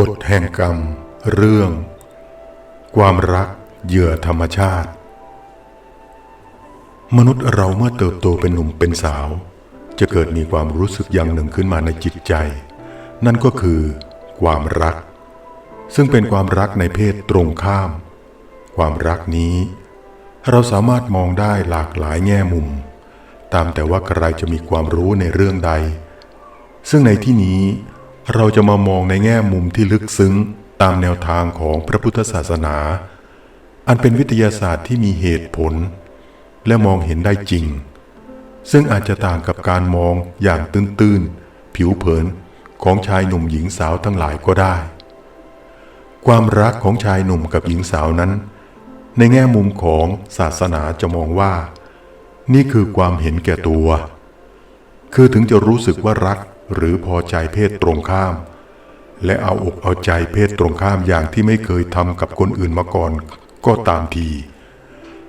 กฎแห่งกรรม เรื่อง ความรักเหยื่อธรรมชาติ มนุษย์เราเมื่อเติบโตเป็นหนุ่มเป็นสาว จะเกิดมีความรู้สึกอย่างหนึ่งขึ้นมาในจิตใจ นั่นก็คือ ความรัก ซึ่งเป็นความรักในเพศตรงข้าม ความรักนี้ เราสามารถมองได้หลากหลายแง่มุม ตามแต่ว่าใครจะมีความรู้ในเรื่องใด ซึ่งในที่นี้ เราจะมามองในแง่มุมที่ลึกซึ้งตามแนวทางของพระพุทธศาสนา อันเป็นวิทยาศาสตร์ที่มีเหตุผล และมองเห็นได้จริง ซึ่งอาจจะต่างกับการมองอย่างตื้นๆ ผิวเผินของชายหนุ่มหญิงสาวทั้งหลายก็ได้ ความรักของชายหนุ่มกับหญิงสาวนั้น ในแง่มุมของศาสนาจะมองว่า นี่คือความเห็นแก่ตัว คือถึงจะรู้สึกว่ารัก หรือพอใจเพศตรงข้าม และเอาอกเอาใจเพศตรงข้ามอย่างที่ไม่เคยทำกับคนอื่นมาก่อนก็ตามที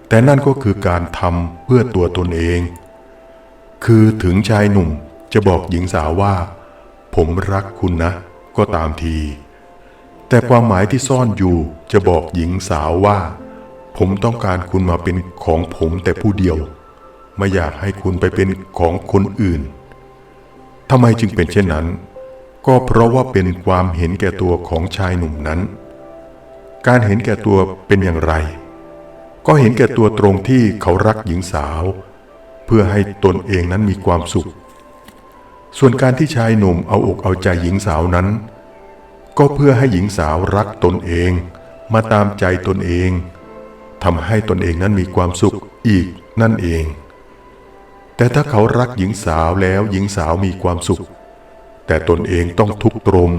แต่นั่นก็คือการทำเพื่อตัวตนเอง คือถึงชายหนุ่มจะบอกหญิงสาวว่า ผมรักคุณนะ ก็ตามที แต่ความหมายที่ซ่อนอยู่จะบอกหญิงสาวว่า ผมต้องการคุณมาเป็นของผมแต่ผู้เดียว ไม่อยากให้คุณไปเป็นของคนอื่น ทำไมจึงเป็นเช่นนั้น ก็เพราะว่าเป็นความเห็นแก่ตัวของชายหนุ่มนั้น การเห็นแก่ตัวเป็นอย่างไร ก็เห็นแก่ตัวตรงที่เขารักหญิงสาว เพื่อให้ตนเองนั้นมีความสุข ส่วนการที่ชายหนุ่มเอาอกเอาใจหญิงสาวนั้น ก็เพื่อให้หญิงสาวรักตนเอง มาตามใจตนเองทำให้ตนเองนั้นมีความสุขอีกนั่นเอง แต่ถ้าเขารักหญิงสาวแล้วหญิงสาวมีความสุข แต่ตนเองต้องทุกข์ตรม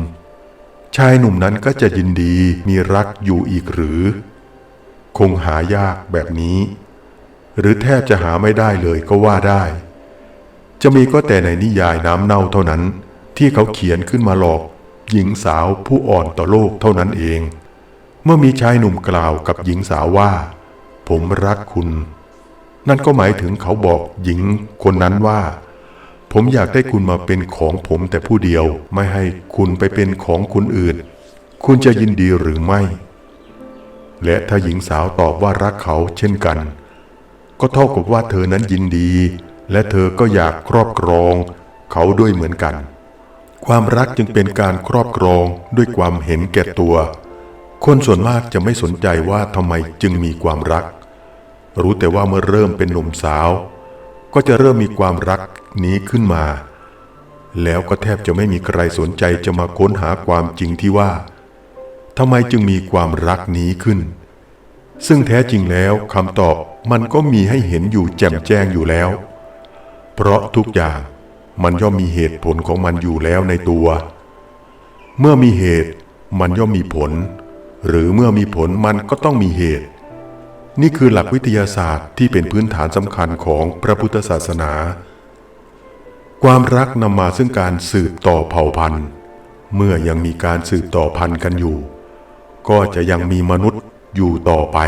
ชายหนุ่มนั้นก็จะยินดีมีรักอยู่อีกหรือ คงหายากแบบนี้ หรือแทบจะหาไม่ได้เลยก็ว่าได้ จะมีก็แต่ในนิยายน้ำเน่าเท่านั้น ที่เขาเขียนขึ้นมาหลอกหญิงสาวผู้อ่อนต่อโลกเท่านั้นเอง เมื่อมีชายหนุ่มกล่าวกับหญิงสาวว่า ผมรักคุณ นั่นก็หมายถึงเขาบอกหญิงคนนั้นว่า ผมอยากได้คุณมาเป็นของผมแต่ผู้เดียวไม่ให้คุณไปเป็นของคนอื่น คุณจะยินดีหรือไม่ และถ้าหญิงสาวตอบว่ารักเขาเช่นกัน ก็เท่ากับว่าเธอนั้นยินดี และเธอก็อยากครอบครองเขาด้วยเหมือนกัน ความรักจึงเป็นการครอบครองด้วยความเห็นแก่ตัว คนส่วนมากจะไม่สนใจว่าทำไมจึงมีความรัก รู้แต่ว่าเมื่อเริ่มเป็นหนุ่มสาว ก็จะเริ่มมีความรักนี้ขึ้นมา แล้วก็แทบจะไม่มีใครสนใจจะมาค้นหาความจริงที่ว่าทำไมจึงมีความรักนี้ขึ้น ซึ่งแท้จริงแล้วคำตอบมันก็มีให้เห็นอยู่แจ่มแจ้งอยู่แล้ว เพราะทุกอย่างมันย่อมมีเหตุผลของมันอยู่แล้วในตัว เมื่อมีเหตุมันย่อมมีผล หรือเมื่อมีผลมันก็ต้องมีเหตุ นี่คือหลักวิทยาศาสตร์ที่เป็นพื้นฐานสำคัญของพระพุทธศาสนา ความรักนำมาซึ่งการสืบต่อเผ่าพันธุ์ เมื่อยังมีการสืบต่อพันธุ์กันอยู่ ก็จะยังมีมนุษย์อยู่ต่อไป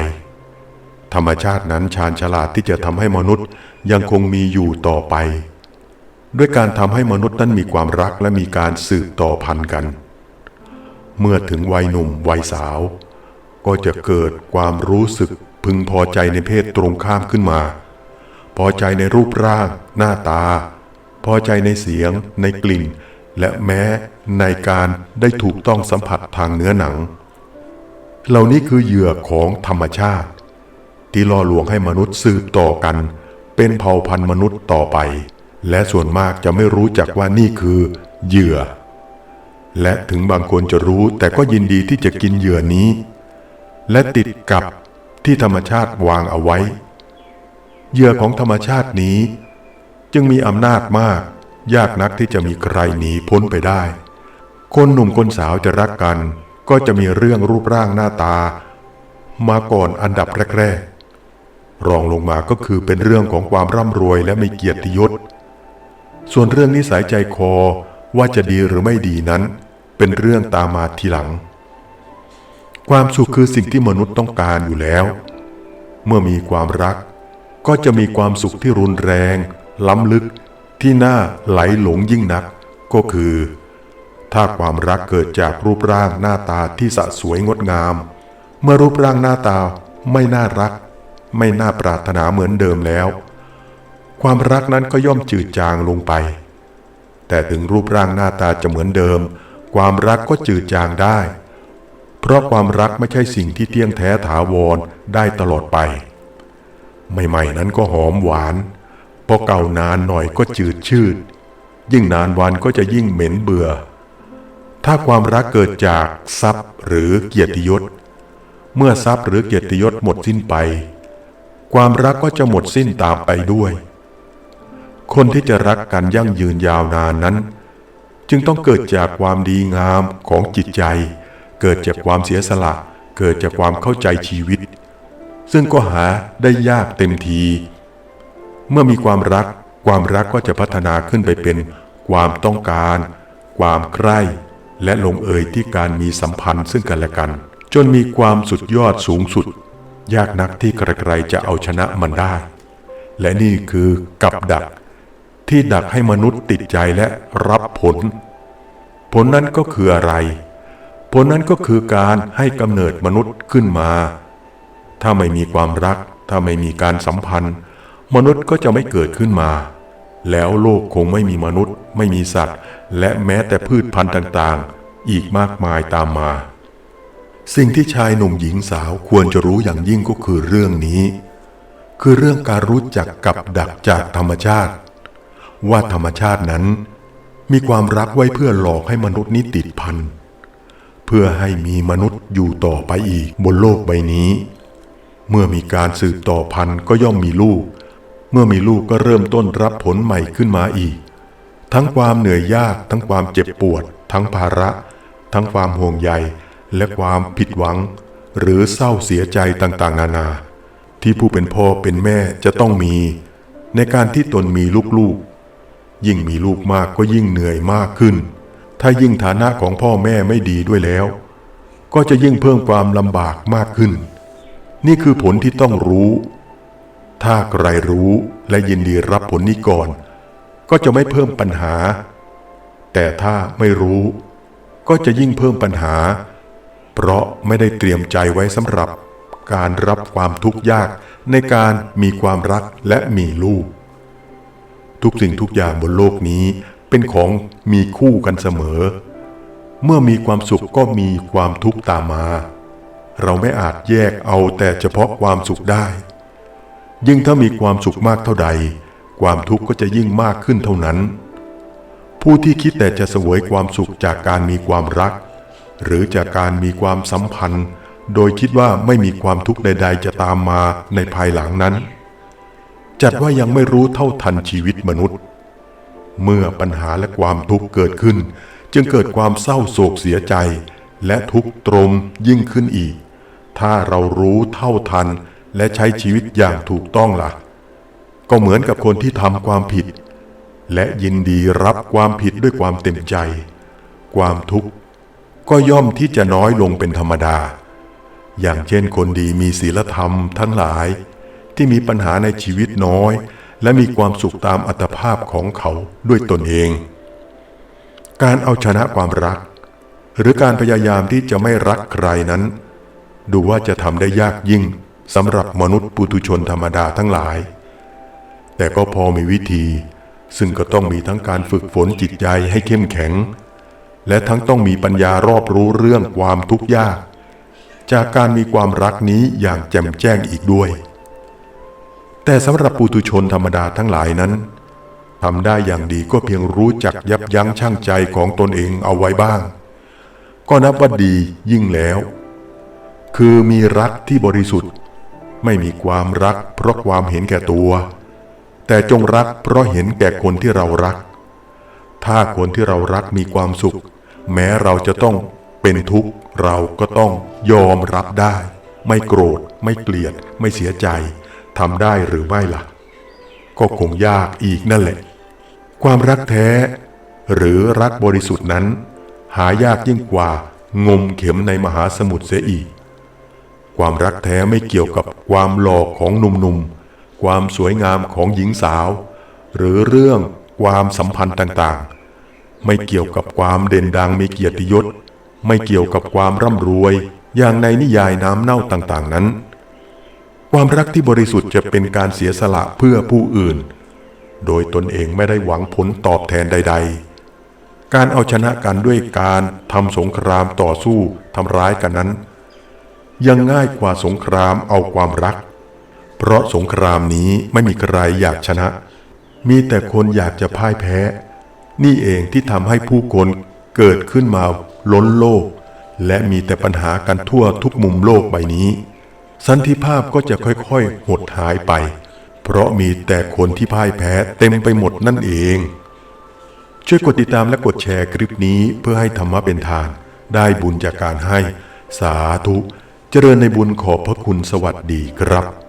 ธรรมชาตินั้นชาญฉลาดที่จะทำให้มนุษย์ยังคงมีอยู่ต่อไป ด้วยการทำให้มนุษย์นั้นมีความรักและมีการสืบต่อพันธุ์กัน เมื่อถึงวัยหนุ่มวัยสาว ก็จะเกิดความรู้สึก พึงพอใจในเพศตรงข้ามขึ้นมา พอใจในรูปร่าง หน้าตา พอใจในเสียง ในกลิ่น และแม้ในการได้ถูกต้องสัมผัสทางเนื้อหนัง เหล่านี้คือเหยื่อของธรรมชาติ ที่ล่อลวงให้มนุษย์สืบต่อกัน เป็นเผ่าพันธุ์มนุษย์ต่อไป และส่วนมากจะไม่รู้จักว่านี่คือเหยื่อ และถึงบางคนจะรู้แต่ก็ยินดีที่จะกินเหยื่อนี้ และติดกับ ที่ธรรมชาติวางเอาไว้ เหยื่อของธรรมชาตินี้ จึงมีอำนาจมาก ยากนักที่จะมีใครหนีพ้นไปได้ คนหนุ่มคนสาวจะรักกัน ก็จะมีเรื่องรูปร่างหน้าตา มาก่อนอันดับแรกๆ รองลงมาก็คือเป็นเรื่องของความร่ำรวยและมีเกียรติยศ ส่วนเรื่องนิสัยใจคอว่าจะดีหรือไม่ดีนั้น เป็นเรื่องตามมาทีหลัง ความสุขคือสิ่งที่มนุษย์ต้องการอยู่แล้ว เมื่อมีความรัก ก็จะมีความสุขที่รุนแรง ล้ำลึก ที่น่าไหลหลงยิ่งนัก ก็คือ ถ้าความรักเกิดจากรูปร่างหน้าตาที่สะสวยงดงาม เมื่อรูปร่างหน้าตาไม่น่ารัก ไม่น่าปรารถนาเหมือนเดิมแล้ว ความรักนั้นก็ย่อมจืดจางลงไป แต่ถึงรูปร่างหน้าตาจะเหมือนเดิม ความรักก็จืดจางได้ เพราะความรักไม่ใช่สิ่งที่เที่ยงแท้ถาวรได้ตลอดไป ใหม่ๆนั้นก็หอมหวาน พอเก่านานหน่อยก็จืดชืด ยิ่งนานวันก็จะยิ่งเหม็นเบื่อ ถ้าความรักเกิดจากทรัพย์หรือเกียรติยศ เมื่อทรัพย์หรือเกียรติยศหมดสิ้นไป ความรักก็จะหมดสิ้นตามไปด้วย คนที่จะรักกันยั่งยืนยาวนานนั้น จึงต้องเกิดจากความดีงามของจิตใจ เกิดจากความเสียสละ เกิดจากความเข้าใจชีวิต ซึ่งก็หาได้ยากเต็มที เมื่อมีความรัก ความรักก็จะพัฒนาขึ้นไปเป็น ความต้องการ ความใคร่ และลงเอยที่การมีสัมพันธ์ซึ่งกันและกัน จนมีความสุดยอดสูงสุด ยากนักที่ใครๆจะเอาชนะมันได้ และนี่คือกับดัก ที่ดักให้มนุษย์ติดใจและรับผล ผลนั้นก็คืออะไร ผลนั้นก็คือการให้กำเนิดมนุษย์ขึ้นมา ถ้าไม่มีความรัก ถ้าไม่มีการสัมพันธ์ มนุษย์ก็จะไม่เกิดขึ้นมา แล้วโลกคงไม่มีมนุษย์ ไม่มีสัตว์ และแม้แต่พืชพันธุ์ต่างๆ อีกมากมายตามมา สิ่งที่ชายหนุ่มหญิงสาวควรจะรู้อย่างยิ่งก็คือเรื่องนี้ คือเรื่องการรู้จักกับดักจากธรรมชาติ ว่าธรรมชาตินั้น มีความรักไว้เพื่อหลอกให้มนุษย์นี้ติดพันธุ์ เพื่อให้มีมนุษย์อยู่ต่อไปอีกบนโลกใบนี้ เมื่อมีการสืบต่อพันธุ์ก็ย่อมมีลูก เมื่อมีลูกก็เริ่มต้นรับผลใหม่ขึ้นมาอีก ทั้งความเหนื่อยยาก ทั้งความเจ็บปวด ทั้งภาระ ทั้งความห่วงใย และความผิดหวัง หรือเศร้าเสียใจต่างๆ นานา ที่ผู้เป็นพ่อเป็นแม่จะต้องมี ในการที่ตนมีลูกๆ ยิ่งมีลูกมากก็ยิ่งเหนื่อยมากขึ้น ถ้ายิ่งฐานะของพ่อแม่ไม่ดีด้วยแล้ว ก็จะยิ่งเพิ่มความลำบากมากขึ้น นี่คือผลที่ต้องรู้ ถ้าใครรู้และยินดีรับผลนี้ก่อน ก็จะไม่เพิ่มปัญหา แต่ถ้าไม่รู้ ก็จะยิ่งเพิ่มปัญหา เพราะไม่ได้เตรียมใจไว้สำหรับ การรับความทุกข์ยากในการมีความรักและมีลูก ทุกสิ่งทุกอย่างบนโลกนี้ เป็นของมีคู่กันเสมอ เมื่อมีความสุขก็มีความทุกข์ตามมา เราไม่อาจแยกเอาแต่เฉพาะความสุขได้ ยิ่งถ้ามีความสุขมากเท่าใด ความทุกข์ก็จะยิ่งมากขึ้นเท่านั้น ผู้ที่คิดแต่จะเสวยความสุขจากการมีความรัก หรือจากการมีความสัมพันธ์ โดยคิดว่าไม่มีความทุกข์ใด ๆ จะตามมาในภายหลังนั้น จัดว่ายังไม่รู้เท่าทันชีวิตมนุษย์ เมื่อปัญหาและความทุกข์เกิดขึ้น จึงเกิดความเศร้าโศกเสียใจ และทุกข์ตรมยิ่งขึ้นอีก ถ้าเรารู้เท่าทันและใช้ชีวิตอย่างถูกต้องล่ะ ก็เหมือนกับคนที่ทำความผิด และยินดีรับความผิดด้วยความเต็มใจ ความทุกข์ก็ย่อมที่จะน้อยลงเป็นธรรมดา อย่างเช่นคนดีมีศีลธรรมทั้งหลายที่มีปัญหาในชีวิตน้อย และมีความสุขตามอัตภาพของเขาด้วยตนเอง การเอาชนะความรัก หรือการพยายามที่จะไม่รักใครนั้น ดูว่าจะทำได้ยากยิ่งสำหรับมนุษย์ปุถุชนธรรมดาทั้งหลาย แต่ก็พอมีวิธี ซึ่งก็ต้องมีทั้งการฝึกฝนจิตใจให้เข้มแข็ง และทั้งต้องมีปัญญารอบรู้เรื่องความทุกข์ยาก จากการมีความรักนี้อย่างแจ่มแจ้งอีกด้วย แต่สำหรับปุถุชนธรรมดาทั้งหลายนั้นทำได้อย่างดีก็เพียงรู้จักยับยั้งชั่งใจของตนเองเอาไว้บ้าง ก็นับว่าดียิ่งแล้ว คือมีรักที่บริสุทธิ์ ไม่มีความรักเพราะความเห็นแก่ตัว แต่จงรักเพราะเห็นแก่คนที่เรารัก ถ้าคนที่เรารักมีความสุข แม้เราจะต้องเป็นทุกข์เราก็ต้องยอมรับได้ ไม่โกรธ ไม่เกลียด ไม่เสียใจ ทำได้หรือไม่ล่ะ ก็คงยากอีกนั่นแหละ ความรักแท้ หรือรักบริสุทธิ์นั้น หายากยิ่งกว่างมเข็มในมหาสมุทรเสียอีก ความรักแท้ไม่เกี่ยวกับความหล่อของหนุ่มๆ ความสวยงามของหญิงสาว หรือเรื่องความสัมพันธ์ต่างๆ ไม่เกี่ยวกับความเด่นดังมีเกียรติยศ ไม่เกี่ยวกับความร่ำรวย อย่างในนิยายน้ำเน่าต่างๆนั้น ความรักที่บริสุทธิ์จะเป็นการเสียสละเพื่อผู้อื่น โดยตนเองไม่ได้หวังผลตอบแทนใด ๆ การเอาชนะกันด้วยการทำสงครามต่อสู้ทำร้ายกันนั้น ยังง่ายกว่าสงครามเอาความรัก เพราะสงครามนี้ไม่มีใครอยากชนะ มีแต่คนอยากจะพ่ายแพ้ นี่เองที่ทำให้ผู้คนเกิดขึ้นมาล้นโลก และมีแต่ปัญหากันทั่วทุกมุมโลกใบนี้ สันติภาพก็จะค่อยๆ หดหายไป เพราะมีแต่คนที่พ่ายแพ้เต็มไปหมดนั่นเอง ช่วยกดติดตามและกดแชร์คลิปนี้เพื่อให้ธรรมะเป็นทาน ได้บุญจากการให้ สาธุ เจริญในบุญขอบพระคุณสวัสดีครับ